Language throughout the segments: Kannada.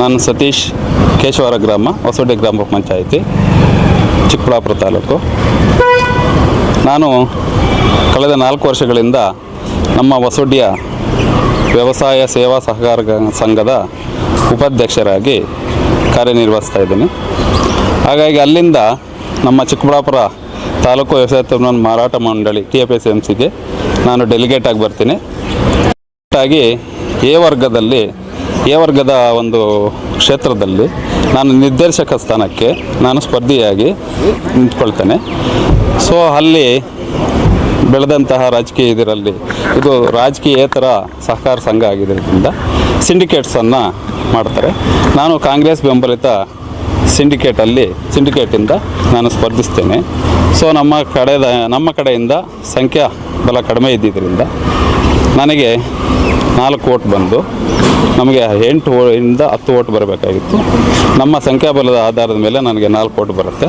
ನಾನು ಸತೀಶ್ ಕೇಶವರ ಗ್ರಾಮ ವಸೋಡಿ ಗ್ರಾಮ ಪಂಚಾಯಿತಿ, ಚಿಕ್ಕಬಳ್ಳಾಪುರ ತಾಲೂಕು. ನಾನು ಕಳೆದ ನಾಲ್ಕು ವರ್ಷಗಳಿಂದ ನಮ್ಮ ಹೊಸೊಡ್ಡಿಯ ವ್ಯವಸಾಯ ಸೇವಾ ಸಹಕಾರ ಸಂಘದ ಉಪಾಧ್ಯಕ್ಷರಾಗಿ ಕಾರ್ಯನಿರ್ವಹಿಸ್ತಾ ಇದ್ದೀನಿ. ಹಾಗಾಗಿ ಅಲ್ಲಿಂದ ನಮ್ಮ ಚಿಕ್ಕಬಳ್ಳಾಪುರ ತಾಲೂಕು ವ್ಯವಸಾಯ ತಮ್ಮ ಮಾರಾಟ ಮಂಡಳಿ, ಟಿ ಎಫ್ ಎಸ್ ಎಂ ಸಿಗೆ ನಾನು ಡೆಲಿಗೇಟ್ ಆಗಿ ಬರ್ತೀನಿ. ಆಗಿ ಎ ವರ್ಗದಲ್ಲಿ ಎ ವರ್ಗದ ಒಂದು ಕ್ಷೇತ್ರದಲ್ಲಿ ನಾನು ನಿರ್ದೇಶಕ ಸ್ಥಾನಕ್ಕೆ ನಾನು ಸ್ಪರ್ಧಿಯಾಗಿ ನಿಂತ್ಕೊಳ್ತೇನೆ. ಸೊ, ಅಲ್ಲಿ ಬೆಳೆದಂತಹ ರಾಜಕೀಯ ಇದರಲ್ಲಿ ಇದು ರಾಜಕೀಯೇತರ ಸಹಕಾರ ಸಂಘ ಆಗಿದ್ದರಿಂದ ಸಿಂಡಿಕೇಟ್ಸನ್ನು ಮಾಡ್ತಾರೆ. ನಾನು ಕಾಂಗ್ರೆಸ್ ಬೆಂಬಲಿತ ಸಿಂಡಿಕೇಟಲ್ಲಿ, ಸಿಂಡಿಕೇಟಿಂದ ನಾನು ಸ್ಪರ್ಧಿಸ್ತೇನೆ. ಸೊ, ನಮ್ಮ ಕಡೆದ, ನಮ್ಮ ಕಡೆಯಿಂದ ಸಂಖ್ಯಾ ಬಲ ಕಡಿಮೆ ಇದ್ದಿದ್ದರಿಂದ ನನಗೆ ನಾಲ್ಕು ಓಟ್ ಬಂದು ನಮಗೆ ಎಂಟು ಇಂದ ಹತ್ತು ಓಟ್ ಬರಬೇಕಾಗಿತ್ತು. ನಮ್ಮ ಸಂಖ್ಯಾಬಲದ ಆಧಾರದ ಮೇಲೆ ನನಗೆ ನಾಲ್ಕು ಓಟ್ ಬರುತ್ತೆ.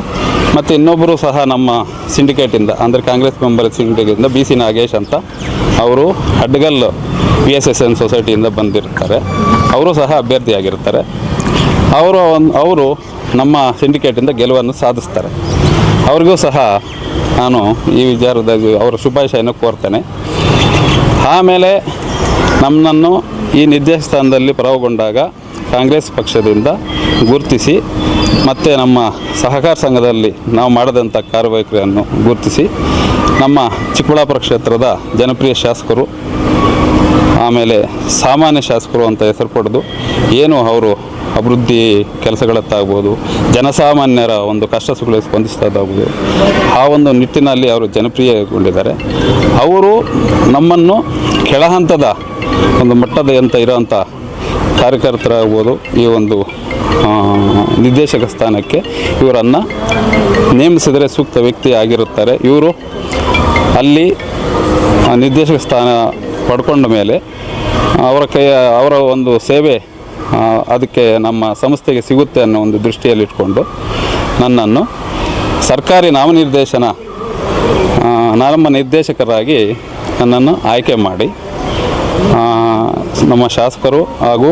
ಮತ್ತು ಇನ್ನೊಬ್ಬರು ಸಹ ನಮ್ಮ ಸಿಂಡಿಕೇಟಿಂದ ಅಂದರೆ ಕಾಂಗ್ರೆಸ್ ಮೆಂಬರ್ ಸಿಂಡಿಕೇಟಿಂದ ಬಿ ಸಿ ನಾಗೇಶ್ ಅಂತ ಅವರು ಅಡ್ಗಲ್ ಪಿ ಎಸ್ ಎಸ್ ಎನ್ ಸೊಸೈಟಿಯಿಂದ ಬಂದಿರ್ತಾರೆ. ಅವರು ಸಹ ಅಭ್ಯರ್ಥಿಯಾಗಿರ್ತಾರೆ. ಅವರು ಅವರು ನಮ್ಮ ಸಿಂಡಿಕೇಟಿಂದ ಗೆಲುವನ್ನು ಸಾಧಿಸ್ತಾರೆ. ಅವ್ರಿಗೂ ಸಹ ನಾನು ಈ ವಿಚಾರದಲ್ಲಿ ಅವರ ಶುಭಾಶಯನ ಕೋರ್ತೇನೆ. ಆಮೇಲೆ ನಮ್ಮನ್ನು ಈ ನಿರ್ದೇಶ ಸ್ಥಾನದಲ್ಲಿ ಪರವಗೊಂಡಾಗ ಕಾಂಗ್ರೆಸ್ ಪಕ್ಷದಿಂದ ಗುರುತಿಸಿ ಮತ್ತು ನಮ್ಮ ಸಹಕಾರ ಸಂಘದಲ್ಲಿ ನಾವು ಮಾಡಿದಂಥ ಕಾರ್ಯವೈಖರಿಯನ್ನು ಗುರುತಿಸಿ ನಮ್ಮ ಚಿಕ್ಕಬಳ್ಳಾಪುರ ಕ್ಷೇತ್ರದ ಜನಪ್ರಿಯ ಶಾಸಕರು ಆಮೇಲೆ ಸಾಮಾನ್ಯ ಶಾಸಕರು ಅಂತ ಹೆಸರು ಪಡೆದು ಏನು ಅವರು ಅಭಿವೃದ್ಧಿ ಕೆಲಸಗಳತ್ತಾಗ್ಬೋದು ಜನಸಾಮಾನ್ಯರ ಒಂದು ಕಷ್ಟ ಸುಖಗಳಿಗೆ ಸ್ಪಂದಿಸ್ತದಾಗ್ಬೋದು ಆ ಒಂದು ನಿಟ್ಟಿನಲ್ಲಿ ಅವರು ಜನಪ್ರಿಯಗೊಂಡಿದ್ದಾರೆ. ಅವರು ನಮ್ಮನ್ನು ಕೆಳಹಂತದ ಒಂದು ಮಟ್ಟದ ಅಂತ ಇರೋಂಥ ಕಾರ್ಯಕರ್ತರಾಗ್ಬೋದು ಈ ಒಂದು ನಿರ್ದೇಶಕ ಸ್ಥಾನಕ್ಕೆ. ಇವರನ್ನು ನೇಮಿಸಿದರೆ ಸೂಕ್ತ ವ್ಯಕ್ತಿ ಆಗಿರುತ್ತಾರೆ. ಇವರು ಅಲ್ಲಿ ನಿರ್ದೇಶಕ ಸ್ಥಾನ ಪಡ್ಕೊಂಡ ಮೇಲೆ ಅವರ ಕೈಯ ಅವರ ಒಂದು ಸೇವೆ ಅದಕ್ಕೆ ನಮ್ಮ ಸಂಸ್ಥೆಗೆ ಸಿಗುತ್ತೆ ಅನ್ನೋ ಒಂದು ದೃಷ್ಟಿಯಲ್ಲಿಟ್ಕೊಂಡು ನನ್ನನ್ನು ಸರ್ಕಾರಿ ನಾಮನಿರ್ದೇಶನ ಆ, ನಮ್ಮ ನಿರ್ದೇಶಕರಾಗಿ ನನ್ನನ್ನು ಆಯ್ಕೆ ಮಾಡಿ ನಮ್ಮ ಶಾಸಕರು ಹಾಗೂ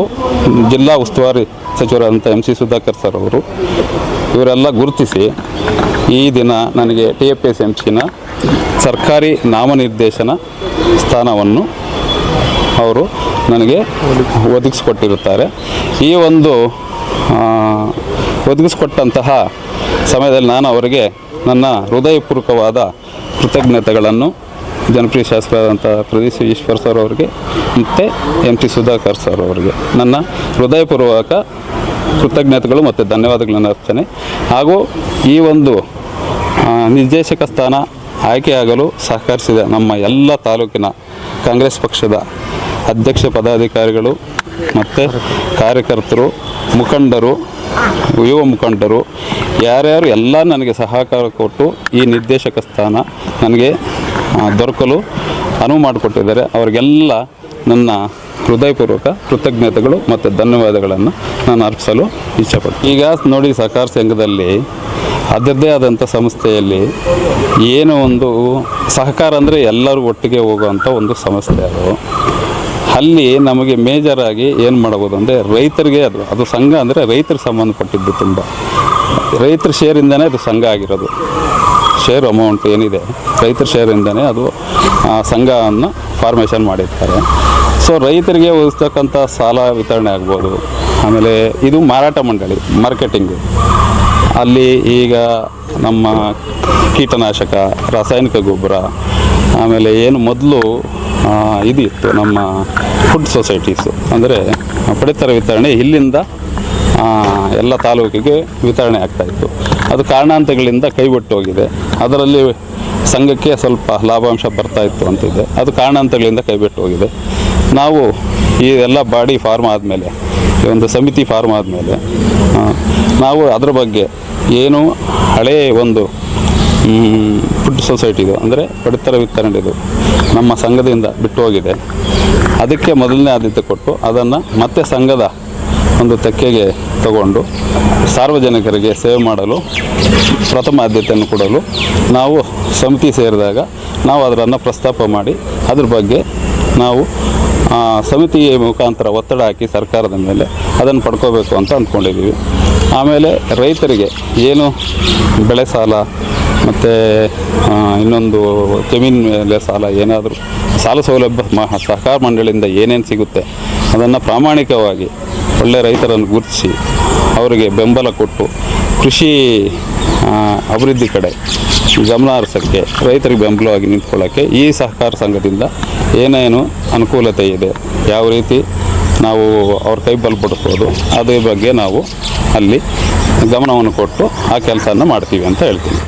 ಜಿಲ್ಲಾ ಉಸ್ತುವಾರಿ ಸಚಿವರಾದಂಥ ಎಂ ಸಿ ಸುಧಾಕರ್ ಸರ್ ಅವರು ಇವರೆಲ್ಲ ಗುರುತಿಸಿ ಈ ದಿನ ನನಗೆ ಟಿ ಎಫ್ ಎಸ್ ಎಂ ಸಿನ ಸರ್ಕಾರಿ ನಾಮನಿರ್ದೇಶನ ಸ್ಥಾನವನ್ನು ಅವರು ನನಗೆ ಒದಗಿಸ್ಕೊಟ್ಟಿರುತ್ತಾರೆ. ಈ ಒಂದು ಒದಗಿಸ್ಕೊಟ್ಟಂತಹ ಸಮಯದಲ್ಲಿ ನಾನು ಅವರಿಗೆ ನನ್ನ ಹೃದಯಪೂರ್ವಕವಾದ ಕೃತಜ್ಞತೆಗಳನ್ನು ಜನಪ್ರಿಯ ಶಾಸಕರಾದಂಥ ಪ್ರದೀಶ್ ಈಶ್ವರ್ ಸರ್ ಅವರಿಗೆ ಮತ್ತು ಎಂ ಟಿ ಸುಧಾಕರ್ ಸರ್ ಅವರಿಗೆ ನನ್ನ ಹೃದಯಪೂರ್ವಕ ಕೃತಜ್ಞತೆಗಳು ಮತ್ತು ಧನ್ಯವಾದಗಳನ್ನು ಅರ್ಚನೆ. ಹಾಗೂ ಈ ಒಂದು ನಿರ್ದೇಶಕ ಸ್ಥಾನ ಆಯ್ಕೆಯಾಗಲು ಸಹಕರಿಸಿದ ನಮ್ಮ ಎಲ್ಲ ತಾಲೂಕಿನ ಕಾಂಗ್ರೆಸ್ ಪಕ್ಷದ ಅಧ್ಯಕ್ಷ ಪದಾಧಿಕಾರಿಗಳು ಮತ್ತು ಕಾರ್ಯಕರ್ತರು, ಮುಖಂಡರು, ಯುವ ಮುಖಂಡರು, ಯಾರ್ಯಾರು ಎಲ್ಲ ನನಗೆ ಸಹಕಾರ ಕೊಟ್ಟು ಈ ನಿರ್ದೇಶಕ ಸ್ಥಾನ ನನಗೆ ದೊರಕಲು ಅನುವು ಮಾಡಿಕೊಟ್ಟಿದ್ದಾರೆ. ಅವರಿಗೆಲ್ಲ ನನ್ನ ಹೃದಯಪೂರ್ವಕ ಕೃತಜ್ಞತೆಗಳು ಮತ್ತು ಧನ್ಯವಾದಗಳನ್ನು ನಾನು ಅರ್ಪಿಸಲು ಇಚ್ಛಪಡ್ತೀನಿ. ಈಗ ನೋಡಿ ಸಹಕಾರ ಸಂಘದಲ್ಲಿ ಅದರದ್ದೇ ಆದಂಥ ಸಂಸ್ಥೆಯಲ್ಲಿ ಏನು ಒಂದು ಸಹಕಾರ ಅಂದರೆ ಎಲ್ಲರೂ ಒಟ್ಟಿಗೆ ಹೋಗುವಂಥ ಒಂದು ಸಂಸ್ಥೆ ಅದು. ಅಲ್ಲಿ ನಮಗೆ ಮೇಜರಾಗಿ ಏನು ಮಾಡ್ಬೋದು ಅಂದರೆ ರೈತರಿಗೆ ಅದು ಅದು ಸಂಘ ಅಂದರೆ ರೈತರಿಗೆ ಸಂಬಂಧಪಟ್ಟಿದ್ದು ತುಂಬ. ರೈತರ ಶೇರಿಂದನೇ ಅದು ಸಂಘ ಆಗಿರೋದು. ಶೇರ್ ಅಮೌಂಟ್ ಏನಿದೆ, ರೈತರ ಶೇರಿಂದನೇ ಅದು ಸಂಘವನ್ನು ಫಾರ್ಮೇಷನ್ ಮಾಡಿರ್ತಾರೆ. ಸೊ ರೈತರಿಗೆ ಒದಗಿಸ್ತಕ್ಕಂಥ ಸಾಲ ವಿತರಣೆ ಆಗ್ಬೋದು. ಆಮೇಲೆ ಇದು ಮಾರಾಟ ಮಂಡಳಿ ಮಾರ್ಕೆಟಿಂಗು ಅಲ್ಲಿ ಈಗ ನಮ್ಮ ಕೀಟನಾಶಕ, ರಾಸಾಯನಿಕ ಗೊಬ್ಬರ, ಆಮೇಲೆ ಏನು ಮೊದಲು ಇದು ಇತ್ತು ನಮ್ಮ ಫುಡ್ ಸೊಸೈಟೀಸು ಅಂದರೆ ಪಡಿತರ ವಿತರಣೆ ಇಲ್ಲಿಂದ ಎಲ್ಲ ತಾಲೂಕಿಗೆ ವಿತರಣೆ ಆಗ್ತಾಯಿತ್ತು ಅದು ಕಾರಣಾಂತಗಳಿಂದ ಕೈಬಿಟ್ಟು ಹೋಗಿದೆ. ಅದರಲ್ಲಿ ಸಂಘಕ್ಕೆ ಸ್ವಲ್ಪ ಲಾಭಾಂಶ ಬರ್ತಾ ಇತ್ತು ಅಂತಿದೆ. ಅದು ಕಾರಣಾಂತಗಳಿಂದ ಕೈಬಿಟ್ಟು ಹೋಗಿದೆ. ನಾವು ಈ ಎಲ್ಲ ಬಾಡಿ ಫಾರ್ಮ್ ಆದಮೇಲೆ, ಈ ಒಂದು ಸಮಿತಿ ಫಾರ್ಮ್ ಆದಮೇಲೆ ನಾವು ಅದ್ರ ಬಗ್ಗೆ ಏನು ಹಳೆಯ ಒಂದು ಫುಡ್ ಸೊಸೈಟಿದು ಅಂದರೆ ಪಡಿತರ ವಿತರಣೆದು ನಮ್ಮ ಸಂಘದಿಂದ ಬಿಟ್ಟು ಹೋಗಿದೆ. ಅದಕ್ಕೆ ಮೊದಲನೇ ಆದ್ಯತೆ ಕೊಟ್ಟು ಅದನ್ನು ಮತ್ತೆ ಸಂಘದ ಒಂದು ತೆಕ್ಕೆಗೆ ತಗೊಂಡು ಸಾರ್ವಜನಿಕರಿಗೆ ಸೇವೆ ಮಾಡಲು ಪ್ರಥಮ ಆದ್ಯತೆಯನ್ನು ಕೊಡಲು ನಾವು ಸಮಿತಿ ಸೇರಿದಾಗ ನಾವು ಅದರನ್ನು ಪ್ರಸ್ತಾಪ ಮಾಡಿ ಅದ್ರ ಬಗ್ಗೆ ನಾವು ಸಮಿತಿ ಮುಖಾಂತರ ಒತ್ತಡ ಹಾಕಿ ಸರ್ಕಾರದ ಮೇಲೆ ಅದನ್ನು ಪಡ್ಕೋಬೇಕು ಅಂತ ಅಂದ್ಕೊಂಡಿದ್ದೀವಿ. ಆಮೇಲೆ ರೈತರಿಗೆ ಏನು ಬೆಳೆ ಸಾಲ ಮತ್ತು ಇನ್ನೊಂದು ಜಮೀನು ಮೇಲೆ ಸಾಲ ಏನಾದರೂ, ಸಾಲ ಸೌಲಭ್ಯ ಮ ಸಹಕಾರ ಮಂಡಳಿಯಿಂದ ಏನೇನು ಸಿಗುತ್ತೆ, ಅದನ್ನು ಪ್ರಾಮಾಣಿಕವಾಗಿ ಒಳ್ಳೆಯ ರೈತರನ್ನು ಗುರುತಿಸಿ, ಅವರಿಗೆ ಬೆಂಬಲ ಕೊಟ್ಟು, ಕೃಷಿ ಅಭಿವೃದ್ಧಿ ಕಡೆ ಗಮನ ರೈತರಿಗೆ ಬೆಂಬಲವಾಗಿ ನಿಂತ್ಕೊಳ್ಳೋಕ್ಕೆ ಈ ಸಹಕಾರ ಸಂಘದಿಂದ ಏನೇನು ಅನುಕೂಲತೆ ಇದೆ, ಯಾವ ರೀತಿ ನಾವು ಅವ್ರ ಕೈ ಬಲಪಡಿಸ್ಬೋದು ಅದ್ರ ಬಗ್ಗೆ ನಾವು ಅಲ್ಲಿ ಗಮನವನ್ನು ಕೊಟ್ಟು ಆ ಕೆಲಸವನ್ನು ಮಾಡ್ತೀವಿ ಅಂತ ಹೇಳ್ತೀನಿ.